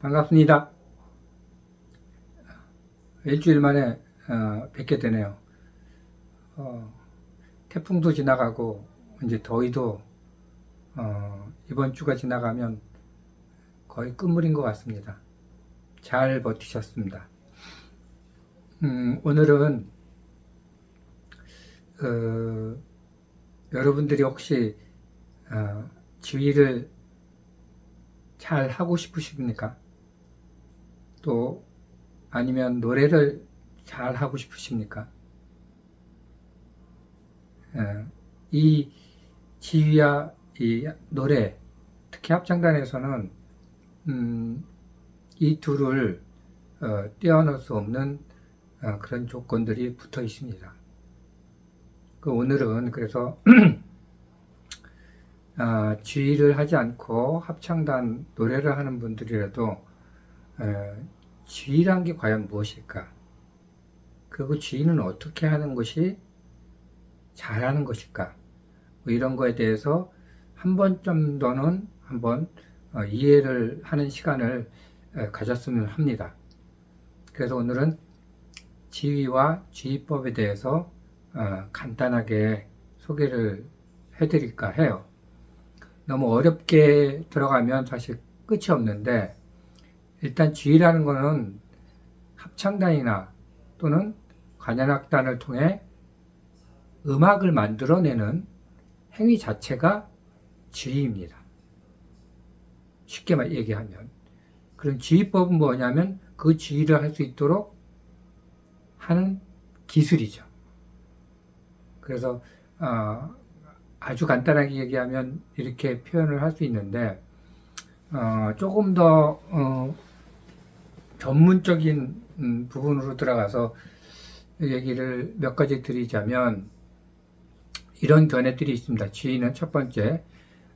반갑습니다. 일주일 만에 어, 뵙게 되네요. 어, 태풍도 지나가고 이제 더위도 어, 이번 주가 지나가면 거의 끝물인 것 같습니다. 잘 버티셨습니다. 음, 오늘은 어, 여러분들이 혹시 어, 지휘를 잘 하고 싶으십니까? 또 아니면 노래를 잘 하고 싶으십니까? 예, 이 지휘와 이 노래, 특히 합창단에서는 음, 이 둘을 어, 떼어놓을 수 없는 어, 그런 조건들이 붙어 있습니다. 그 오늘은 그래서 아, 지휘를 하지 않고 합창단 노래를 하는 분들이라도 에, 지휘란 게 과연 무엇일까? 그리고 지휘는 어떻게 하는 것이 잘하는 것일까? 뭐 이런 거에 대해서 한번 정도는 한번 어, 이해를 하는 시간을 에, 가졌으면 합니다. 그래서 오늘은 지휘와 지휘법에 대해서 어, 간단하게 소개를 해드릴까 해요. 너무 어렵게 들어가면 사실 끝이 없는데 일단 지휘라는 것은 합창단이나 또는 관현악단을 통해 음악을 만들어내는 행위 자체가 지휘입니다. 쉽게 말 얘기하면. 그럼 지휘법은 뭐냐면 그 지휘를 할 수 있도록 하는 기술이죠. 그래서 어, 아주 간단하게 얘기하면 이렇게 표현을 할 수 있는데 어, 조금 더 어, 전문적인 음, 부분으로 들어가서 얘기를 몇 가지 드리자면 이런 견해들이 있습니다. 지휘는 첫 번째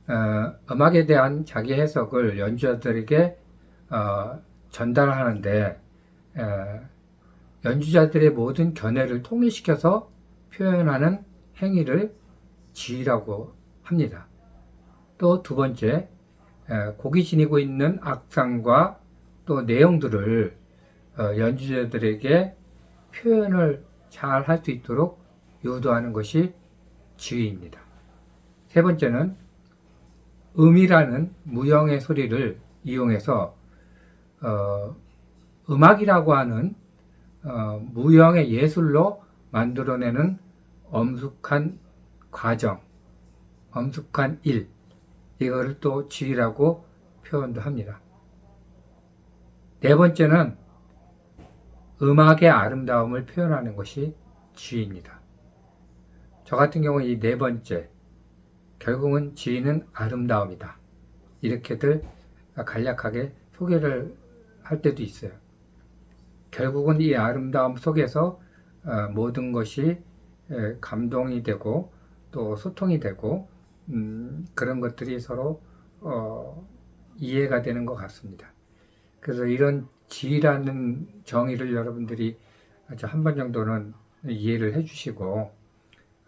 어, 음악에 대한 자기 해석을 연주자들에게 어, 전달하는데 에, 연주자들의 모든 견해를 통일시켜서 표현하는 행위를 지휘라고 합니다. 또 두 번째, 곡이 지니고 있는 악상과 또 내용들을 어, 연주자들에게 표현을 잘 할 수 있도록 유도하는 것이 지휘입니다. 세 번째는 음이라는 무형의 소리를 이용해서 어, 음악이라고 하는 어, 무형의 예술로 만들어내는 엄숙한 과정, 엄숙한 일, 이거를 또 지휘라고 표현도 합니다. 네 번째는 음악의 아름다움을 표현하는 것이 지휘입니다. 저 같은 경우 이 네 번째, 결국은 지휘는 아름다움이다. 이렇게들 간략하게 소개를 할 때도 있어요. 결국은 이 아름다움 속에서 어, 모든 것이 감동이 되고 또 소통이 되고 음, 그런 것들이 서로 어, 이해가 되는 것 같습니다. 그래서 이런 지휘라는 정의를 여러분들이 한 번 정도는 이해를 해주시고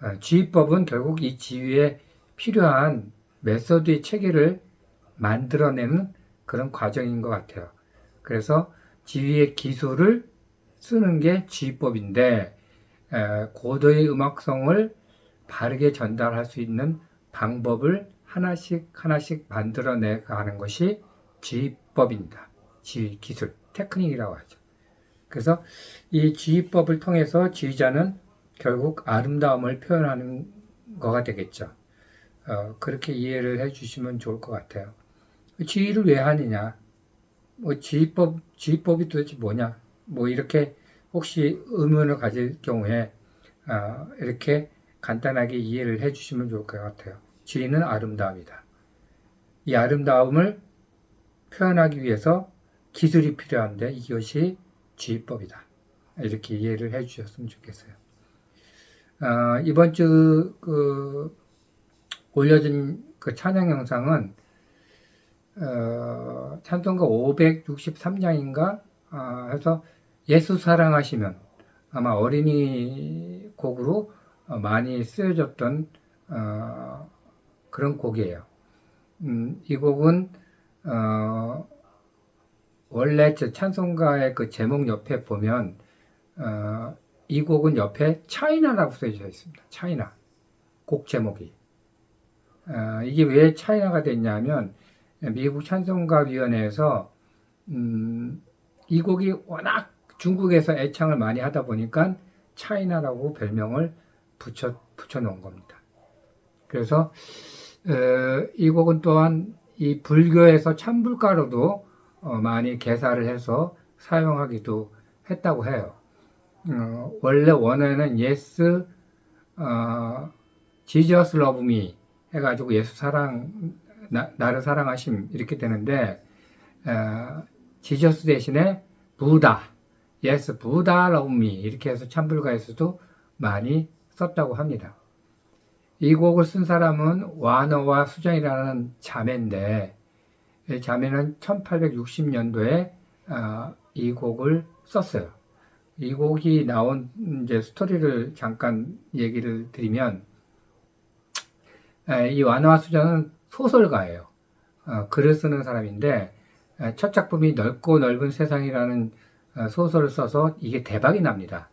어, 지휘법은 결국 이 지휘에 필요한 메소드의 체계를 만들어내는 그런 과정인 것 같아요. 그래서 지휘의 기술을 쓰는 게 지휘법인데 고도의 음악성을 바르게 전달할 수 있는 방법을 하나씩 하나씩 만들어내 가는 것이 지휘법입니다. 지휘 기술, 테크닉이라고 하죠. 그래서 이 지휘법을 통해서 지휘자는 결국 아름다움을 표현하는 거가 되겠죠. 어, 그렇게 이해를 해 주시면 좋을 것 같아요. 지휘를 왜 하느냐? 뭐 지휘법, 지휘법이 도대체 뭐냐? 뭐 이렇게 혹시 의문을 가질 경우에 어, 이렇게 간단하게 이해를 해 주시면 좋을 것 같아요. 지휘는 아름다움이다. 이 아름다움을 표현하기 위해서 기술이 필요한데 이것이 지휘법이다. 이렇게 이해를 해 주셨으면 좋겠어요. 어, 이번 주 그 올려진 그 찬양 영상은 어, 찬송가 563장인가 어, 해서 예수 사랑하시면 아마 어린이 곡으로 어, 많이 쓰여졌던 어, 그런 곡이에요. 음, 이 곡은 어, 원래 저 찬송가의 그 제목 옆에 보면 어, 이 곡은 옆에 차이나라고 써져 있습니다. 차이나 곡 제목이 어, 이게 왜 차이나가 됐냐면 미국 찬송가 위원회에서 음, 이 곡이 워낙 중국에서 애창을 많이 하다 보니까 차이나라고 별명을 붙여 붙여 놓은 겁니다. 그래서 어, 이 곡은 또한 이 불교에서 찬불가로도 어, 많이 개사를 해서 사용하기도 했다고 해요. 어, 원래 어, Jesus love me 해가지고 예수 사랑 나, 나를 사랑하심 이렇게 되는데 어, 지저스 대신에 부다, yes, 부다 me 이렇게 해서 찬불가에서도 많이 썼다고 합니다. 이 곡을 쓴 사람은 와너와 수정이라는 자매인데 이 자매는 1860년도에 어, 이 곡을 썼어요. 이 곡이 나온 이제 스토리를 잠깐 얘기를 드리면 에, 이 와너와 수정은 소설가예요. 어, 글을 쓰는 사람인데 에, 첫 작품이 넓고 넓은 세상이라는 어, 소설을 써서 이게 대박이 납니다.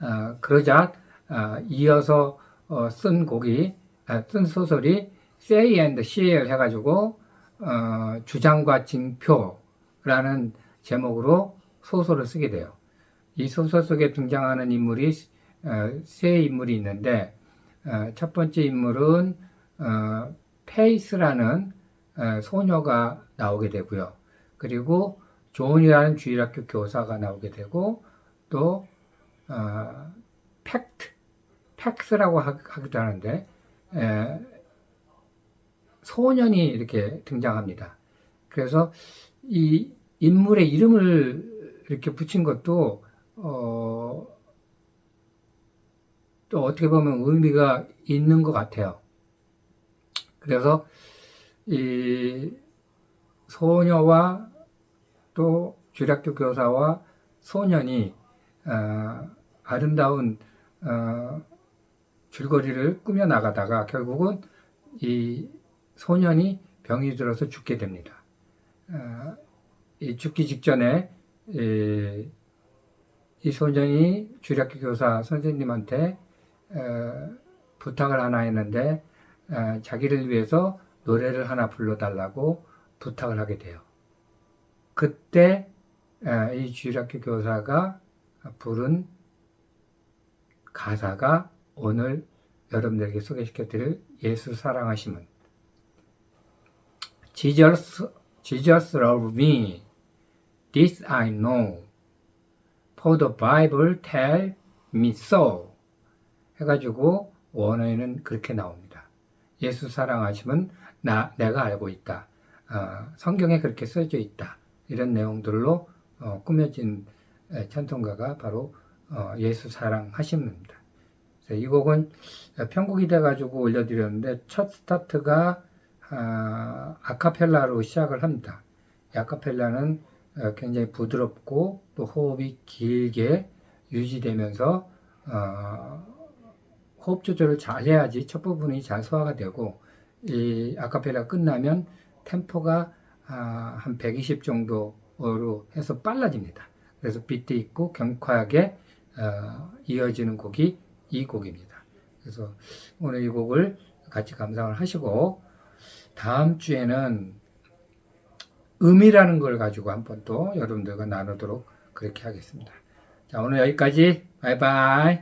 어, 그러자 어, 이어서 어, 쓴 곡이 아, 쓴 소설이 Say and Share 해가지고 어, 주장과 징표라는 제목으로 소설을 쓰게 돼요. 이 소설 속에 등장하는 인물이 어, 세 인물이 있는데 어, 첫 번째 인물은 어, 페이스라는 어, 소녀가 나오게 되고요. 그리고 존이라는 주일학교 교사가 나오게 되고 또 어, 팩트, 팩스라고 하- 하기도 하는데 에, 소년이 이렇게 등장합니다. 그래서 이 인물의 이름을 이렇게 붙인 것도 어, 또 어떻게 보면 의미가 있는 것 같아요. 그래서 이 소녀와 또 주일학교 교사와 소년이 어, 아름다운 어, 줄거리를 꾸며 나가다가 결국은 이 소년이 병이 들어서 죽게 됩니다. 어, 이 죽기 직전에 이, 이 소년이 주일학교 교사 선생님한테 어, 부탁을 하나 했는데 어, 자기를 위해서 노래를 하나 불러달라고 부탁을 하게 돼요. 그때 어, 이 주일학교 교사가 부른 가사가 오늘 여러분들에게 소개시켜 드릴 예수 사랑하심은 Jesus, Jesus love me, this I know, for the Bible tell me so 해가지고 원어에는 그렇게 나옵니다. 예수 사랑하심은 나 내가 알고 있다. 어, 성경에 그렇게 써져 있다. 이런 내용들로 어, 꾸며진 에, 찬송가가 바로 어, 예수 사랑하심입니다. 이 곡은 편곡이 돼가지고 올려드렸는데 첫 스타트가 아, 아카펠라로 시작을 합니다. 이 아카펠라는 어, 굉장히 부드럽고 또 호흡이 길게 유지되면서 어, 호흡 조절을 잘 해야지 첫 부분이 잘 소화가 되고 이 아카펠라 끝나면 템포가 아, 한 120 정도로 해서 빨라집니다. 그래서 비트 있고 경쾌하게 어, 이어지는 곡이 이 곡입니다. 그래서 오늘 이 곡을 같이 감상을 하시고 다음 주에는 음이라는 걸 가지고 한번 또 여러분들과 나누도록 그렇게 하겠습니다. 자, 오늘 여기까지. 바이바이.